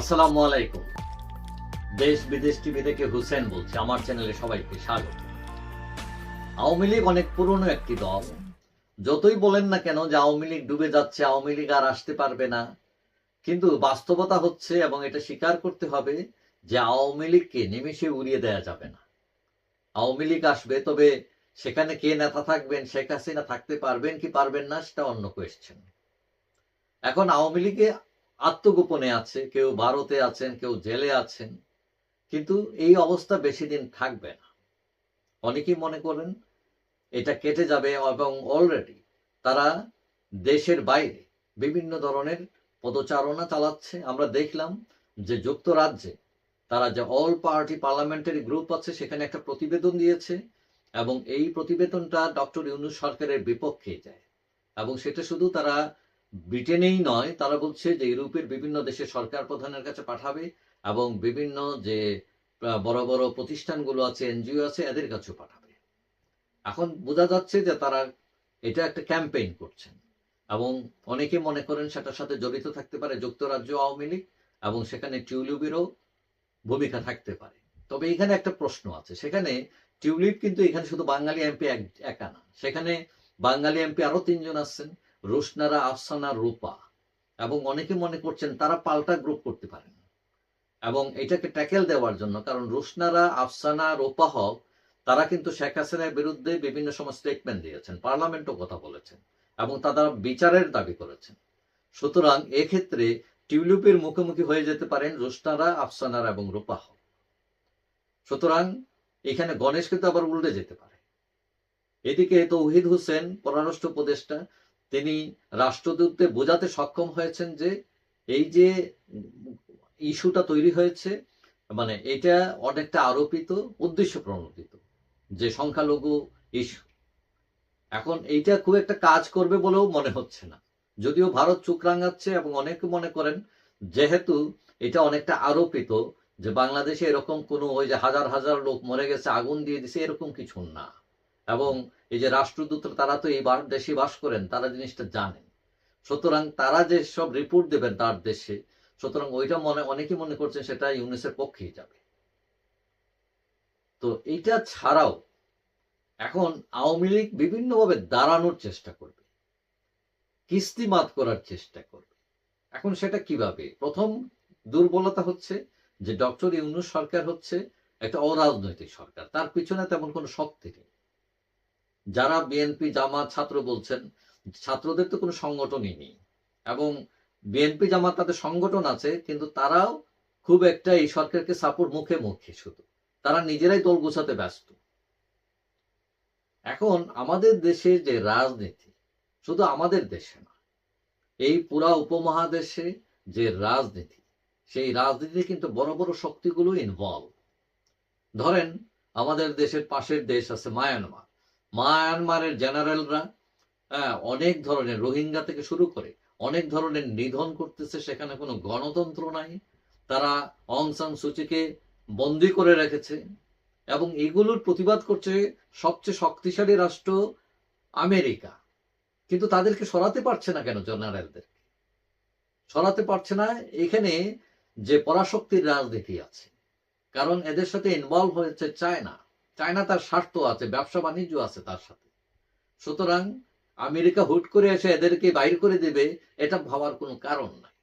আসসালামু আলাইকুম। দেশ বিদেশ টিভি থেকে হুসেন বলছি, আমার চ্যানেলে সবাইকে স্বাগত। আওয়ামী লীগ অনেক পুরনো একটি দল। যতই বলেন না কেন যে আওয়ামী লীগ ডুবে যাচ্ছে, আওয়ামী লীগ আর আসতে পারবে না। কিন্তু বাস্তবতা হচ্ছে এবং এটা স্বীকার করতে হবে যে আওয়ামী লীগকে নিমেষে উড়িয়ে দেওয়া যাবে না। আওয়ামী লীগ আসবে, তবে সেখানে কে নেতা থাকবেন, শেখ হাসিনা থাকতে পারবেন কি পারবেন না, সেটা অন্য কোয়েশ্চেন এখন আওয়ামী লীগে আত্মগোপনে আছে, কেউ ভারতে আছেন, কেউ জেলে আছেন, কিন্তু এই অবস্থা বেশি দিন থাকবে না। অনেকেই মনে করেন এটা কেটে যাবে এবং অলরেডি তারা দেশের বাইরে বিভিন্ন ধরনের পদচারণা চালাচ্ছে। আমরা দেখলাম যে যুক্তরাজ্যে তারা যে অল পার্টি পার্লামেন্টারি গ্রুপ আছে, সেখানে একটা প্রতিবেদন দিয়েছে এবং এই প্রতিবেদনটা ডক্টর ইউনুস সরকারের বিপক্ষে যায় এবং সেটা শুধু তারা ব্রিটেনেই নয়, তারা বলছে যে ইউরোপের বিভিন্ন দেশের সরকার প্রধানের কাছে পাঠাবে এবং বিভিন্ন যে বড় বড় প্রতিষ্ঠানগুলো আছে, এনজিও আছে, এদের কাছেও পাঠাবে। এখন বোঝা যাচ্ছে যে তারা এটা একটা ক্যাম্পেইন করছেন এবং অনেকে মনে করেন সেটার সাথে জড়িত থাকতে পারে যুক্তরাজ্য, আওয়ামী লীগ এবং সেখানে টিউলিপেরও ভূমিকা থাকতে পারে। তবে এখানে একটা প্রশ্ন আছে, সেখানে টিউলিপ কিন্তু এখানে শুধু বাঙালি এমপি একা না, সেখানে বাঙালি এমপি আরও তিনজন আছেন রোশনারা, আফসানা, রূপা এবং অনেকে মনে করছেন তারা পাল্টা গ্রুপ করতে পারেন। এবং এটাকে ট্যাকেল দেওয়ার জন্য, কারণ রোশনারা, আফসানা, রূপা হক, তারা কিন্তু শেখ হাসিনার বিরুদ্ধে বিভিন্ন সময় স্টেটমেন্ট দিয়েছেন, পার্লামেন্টও কথা বলেছেন এবং তারা বিচারের দাবি করেছেন। সুতরাং এক্ষেত্রে টিউলিপের মুখোমুখি হয়ে যেতে পারেন রোশনারা, আফসানার এবং রূপা হক। সুতরাং এখানে গণেশ কিন্তু আবার উল্টে যেতে পারে। এদিকে তৌহিদ হোসেন, পররাষ্ট্র উপদেষ্টা তিনি রাষ্ট্রদূতদের বোঝাতে সক্ষম হয়েছেন যে এই যে ইস্যুটা তৈরি হয়েছে মানে এটা অনেকটা আরোপিত, উদ্দেশ্য প্রণোদিত, যে সংখ্যালঘু ইস্যু। এখন এইটা খুব একটা কাজ করবে বলেও মনে হচ্ছে না। যদিও ভারত চুক রাঙাচ্ছে এবং অনেকে মনে করেন, যেহেতু এটা অনেকটা আরোপিত যে বাংলাদেশে এরকম কোনো ওই যে হাজার হাজার লোক মরে গেছে, আগুন দিয়ে দিছে, এরকম কিছু না। এবং এই যে রাষ্ট্রদূত, তারা তো এই দেশে বাস করেন, তারা জিনিসটা জানেন। সুতরাং তারা যে সব রিপোর্ট দেবেন তার দেশে, সুতরাং ওইটা মনে, অনেকেই মনে করছেন সেটা ইউনিসের পক্ষেই যাবে। তো এইটা ছাড়াও এখন আওয়ামী লীগ বিভিন্নভাবে দাঁড়ানোর চেষ্টা করবে কিস্তিমাত করার চেষ্টা করবে। এখন সেটা কীভাবে? প্রথম দুর্বলতা হচ্ছে যে ডক্টর ইউনুস সরকার হচ্ছে একটা অরাজনৈতিক সরকার, তার পিছনে তেমন কোনো শক্তি নেই। যারা বিএনপি জামাত ছাত্র বলছেন, ছাত্রদের তো কোনো সংগঠনই নেই। এবং বিএনপি জামাত তাদের সংগঠন আছে, কিন্তু তারাও খুব একটা এই সরকারকে সাপোর্ট মুখে মুখে শুধু। তারা নিজেরাই দল গোছাতে ব্যস্ত। এখন আমাদের দেশের যে রাজনীতি, শুধু আমাদের দেশে না, এই পুরা উপমহাদেশে যে রাজনীতি, সেই রাজনীতিতে কিন্তু বড় বড় শক্তিগুলো ইনভলভ ধরেন, আমাদের দেশের পাশের দেশ আছে মায়ানমার। মায়ানমারের জেনারেলরা হ্যাঁ, অনেক ধরনের রোহিঙ্গা থেকে শুরু করে অনেক ধরনের নিধন করতেছে সেখানে কোনো গণতন্ত্র নাই। তারা অং সান সুচিকে বন্দি করে রেখেছে এবং এগুলোর প্রতিবাদ করছে সবচেয়ে শক্তিশালী রাষ্ট্র আমেরিকা। কিন্তু তাদেরকে সরাতে পারছে না কেন জেনারেলদেরকে সরাতে পারছে না এখানে যে পরাশক্তির রাজনীতি আছে। কারণ এদের সাথে ইনভলভ হয়েছে চায়না। চায়না তার স্বার্থ আছে, ব্যবসা বাণিজ্য আছে তার সাথে। সুতরাং আমেরিকা হুট করে এসে এদেরকে বাইর করে দেবে, এটা ভাবার কোনো কারণ নাই।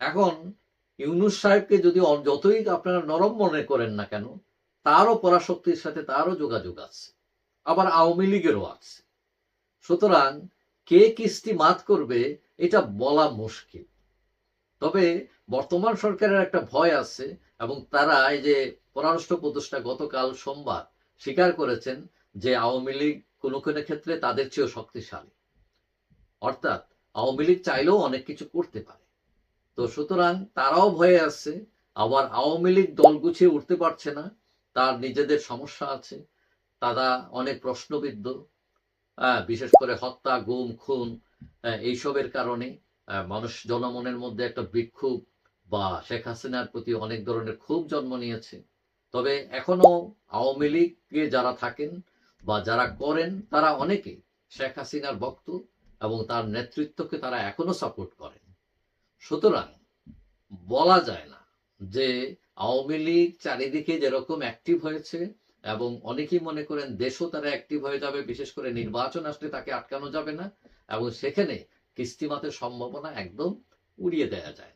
এখন ইউনুস সাহেবকে যদি যতই আপনারা নরম মনে করেন না কেন, তারও পরাশক্তির সাথে তারও যোগাযোগ আছে, আবার আওয়ামী লীগেরও আছে। সুতরাং কে কিস্তি মাত করবে, এটা বলা মুশকিল। তবে বর্তমান সরকারের একটা ভয় আছে এবং তারা এই যে পররাষ্ট্র উপদেষ্টা গতকাল সোমবার স্বীকার করেছেন যে আওয়ামী লীগ কোনো কোনো ক্ষেত্রে তাদের চেয়েও শক্তিশালী। অর্থাৎ আওয়ামী লীগ চাইলেও অনেক কিছু করতে পারে। তো সুতরাং তারাও ভয়ে আছে, আবার আওয়ামী লীগ দল গুছিয়ে উঠতে পারছে না, তার নিজেদের সমস্যা আছে, তারা অনেক প্রশ্নবিদ্ধ বিশেষ করে হত্যা, গুম, খুন এইসবের কারণে মানুষ জনমনের মধ্যে একটা বিক্ষোভ বা শেখ হাসিনার প্রতি অনেক ধরনের ক্ষোভ জন্ম নিয়েছে। তবে এখনও আওয়ামী লীগে যারা থাকেন বা যারা করেন, তারা অনেকে শেখ হাসিনার ভক্ত এবং তার নেতৃত্বকে তারা এখনও সাপোর্ট করেন। সুতরাং বলা যায় না যে আওয়ামী লীগ চারিদিকে যেরকম অ্যাক্টিভ হয়েছে এবং অনেকেই মনে করেন দেশও তারা অ্যাক্টিভ হয়ে যাবে, বিশেষ করে নির্বাচন আসলে তাকে আটকানো যাবে না এবং সেখানে কিস্তিমাতের সম্ভাবনা একদম উড়িয়ে দেওয়া যায়